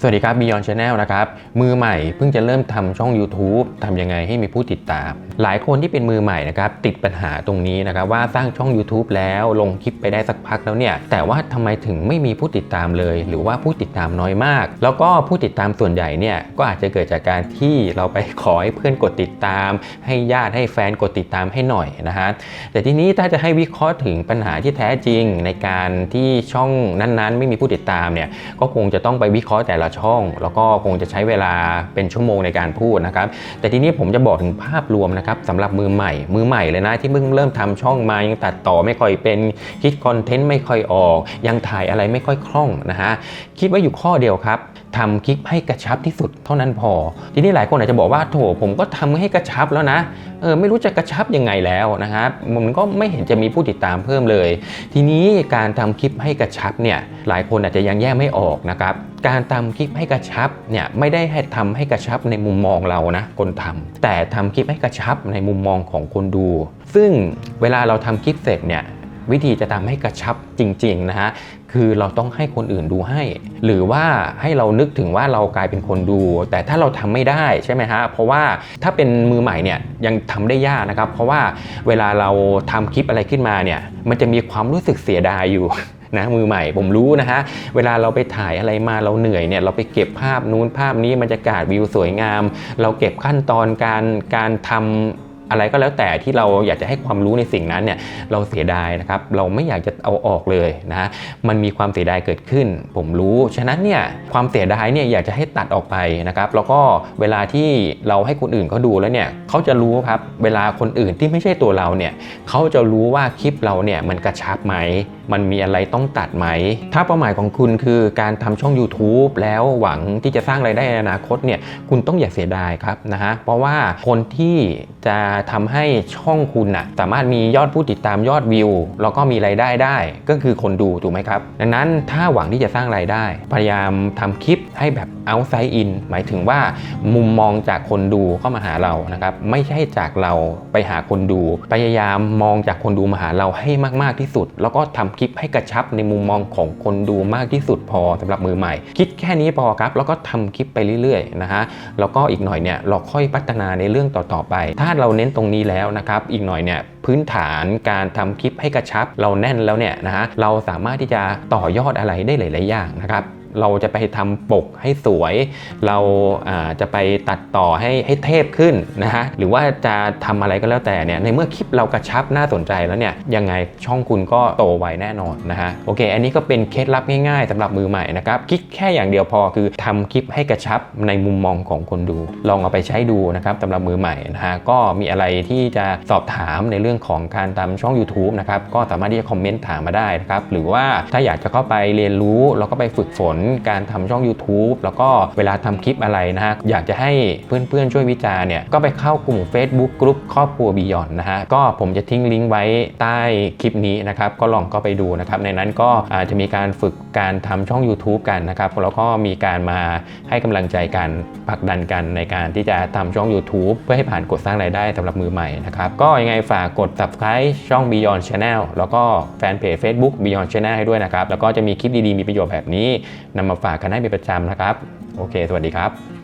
สวัสดีครับ Beyond Channel นะครับ มือใหม่เพิ่งจะเริ่มทำช่อง YouTube ทำยังไงให้มีผู้ติดตาม หลายคนที่เป็นมือใหม่นะครับติดปัญหาตรงนี้นะครับว่าสร้างช่อง YouTube แล้วลงคลิปไปได้สักพักแล้วเนี่ย แต่ว่าทำไมถึงไม่มีผู้ติดตามเลย หรือว่าผู้ติดตามน้อยมาก แล้วก็ผู้ติดตามส่วนใหญ่เนี่ยก็อาจจะเกิดจากการที่เราไปขอให้เพื่อนกดติดตาม ให้ญาติให้แฟนกดติดตามให้หน่อยนะฮะแต่ทีนี้ถ้าจะให้วิเคราะห์ถึงปัญหาที่แท้จริงในการที่ช่องนั้นๆ ไม่มีผู้ติดตามเนี่ยก็คงจะต้องไปวิเคราะห์แต่ละช่อง แล้วก็คงจะใช้เวลาเป็นชั่วโมงในการพูดนะครับ แต่ทีนี้ผมจะบอกถึงภาพรวมนะครับสำหรับมือใหม่ มือใหม่เลยนะที่เพิ่งเริ่มทำช่องมายังตัดต่อไม่ค่อยเป็นคิดคอนเทนต์ไม่ค่อยออก ยังถ่ายอะไรไม่ค่อยคล่องนะฮะคิดว่าอยู่ข้อเดียวครับทำคลิปให้กระชับที่สุดเท่านั้นพอ ทีนี้หลายคนอาจจะบอกว่าโถผมก็ทำให้กระชับแล้วนะเออไม่รู้จะกระชับยังไงแล้วนะครับมันก็ไม่เห็นจะมีผู้ติดตามเพิ่มเลย ทีนี้การทำคลิปให้กระชับเนี่ยหลายคนอาจจะยังแยกไม่ออกนะครับ การทำคลิปให้กระชับเนี่ยไม่ได้ให้ทำให้กระชับในมุมมองเรานะคนทำแต่ทำคลิปให้กระชับในมุมมองของคนดู ซึ่งเวลาเราทำคลิปเสร็จเนี่ยวิธีจะทำให้กระชับจริงๆนะฮะคือเราต้องให้คนอื่นดูให้ หรือว่าให้เรานึกถึงว่าเรากลายเป็นคนดู แต่ถ้าเราทำไม่ได้ใช่ไหมฮะเพราะว่าถ้าเป็นมือใหม่เนี่ยยังทำได้ยากนะครับ เพราะว่าเวลาเราทำคลิปอะไรขึ้นมาเนี่ยมันจะมีความรู้สึกเสียดายอยู่ นะมือใหม่ผมรู้นะฮะเวลาเราไปถ่ายอะไรมาเราเหนื่อยเนี่ยเราไปเก็บภาพนู้นภาพนี้บรรยากาศวิวสวยงาม เราเก็บขั้นตอนการการทำ อะไรก็แล้วแต่ที่เราอยากจะให้ความรู้ในสิ่งนั้นเนี่ยเราเสียดายนะครับเราไม่อยากจะเอาออกเลยนะมันมีความเสียดายเกิดขึ้น ผมรู้ ฉะนั้นเนี่ยความเสียดายเนี่ยอยากจะให้ตัดออกไปนะครับแล้วก็เวลาที่เราให้คนอื่นเขาดูแล้วเนี่ยเขาจะรู้ครับเวลาคนอื่นที่ไม่ใช่ตัวเราเนี่ยเขาจะรู้ว่าคลิปเราเนี่ยมันกระชับไหม มันมีอะไรต้องตัดไหม ถ้าเป้าหมายของคุณคือการทำช่อง YouTube แล้วหวังที่จะสร้างไรายได้ในอนาคตเนี่ยคุณต้องอย่าเสียดายครับนะฮะเพราะว่าคนที่จะทำให้ช่องคุณนะสามารถมียอดผู้ติดตามยอดวิว แล้วก็มีรายได้ได้ ก็คือคนดูถูกไหมครับ ดังนั้นถ้าหวังที่จะสร้างรายได้ พยายามทำคลิปให้แบบ outside in หมายถึงว่ามุมมองจากคนดูเข้ามาหาเรานะครับไม่ใช่จากเราไปหาคนดู พยายามมองจากคนดูมาหาเราให้มากๆที่สุด แล้วก็ทำคลิปให้กระชับในมุมมองของคนดูมากที่สุดพอสำหรับมือใหม่ คิดแค่นี้พอครับ แล้วก็ทำคลิปไปเรื่อยๆนะฮะแล้วก็อีกหน่อยเนี่ยเราค่อยพัฒนาในเรื่องต่อๆไป ถ้าเราเน้นตรงนี้แล้วนะครับอีกหน่อยเนี่ยพื้นฐานการทำคลิปให้กระชับ เราแน่นแล้วเนี่ยนะฮะเราสามารถที่จะต่อยอดอะไรได้หลาย ๆ อย่างนะครับ เราจะไปทำปกให้สวย เราจะไปตัดต่อให้ให้เทพขึ้นนะฮะหรือว่าจะทำอะไรก็แล้วแต่เนี่ยในเมื่อคลิปเรากระชับน่าสนใจแล้วเนี่ยยังไงช่องคุณก็โตไวแน่นอนนะฮะโอเค อันนี้ก็เป็นเคล็ดลับง่ายๆสำหรับมือใหม่นะครับคิดแค่อย่างเดียวพอคือทำคลิปให้กระชับในมุมมองของคนดู ลองเอาไปใช้ดูนะครับสำหรับมือใหม่นะฮะก็มีอะไรที่จะสอบถามในเรื่องของการทำช่อง YouTube นะครับก็สามารถที่จะคอมเมนต์ถามมาได้นะครับหรือว่าถ้าอยากจะเข้าไปเรียนรู้แล้วก็ไปฝึกฝนการทำช่อง YouTube แล้วก็เวลาทำคลิปอะไรนะฮะอยากจะให้เพื่อนๆช่วยวิจารณ์เนี่ยก็ไปเข้ากลุ่ม Facebook กลุ่มครอบครัวบียอนนะฮะก็ผมจะทิ้งลิงก์ไว้ใต้คลิปนี้นะครับก็ลองก็ไปดูนะครับในนั้นก็อาจจะมีการฝึกการทำช่อง YouTube กันนะครับแล้วก็มีการมาให้กำลังใจกันผลักดันกันในการที่จะทำช่อง YouTube เพื่อให้ผ่านกดสร้างรายได้สำหรับมือใหม่นะครับก็ยังไงฝากกด subscribe ช่อง Beyond Channel แล้วก็แฟนเพจ Facebook Beyond Channel ให้ด้วยนะครับแล้วก็จะมีคลิปดีๆ มีประโยชน์แบบนี้นำมาฝากกันให้เป็นประจำนะครับ โอเค สวัสดีครับ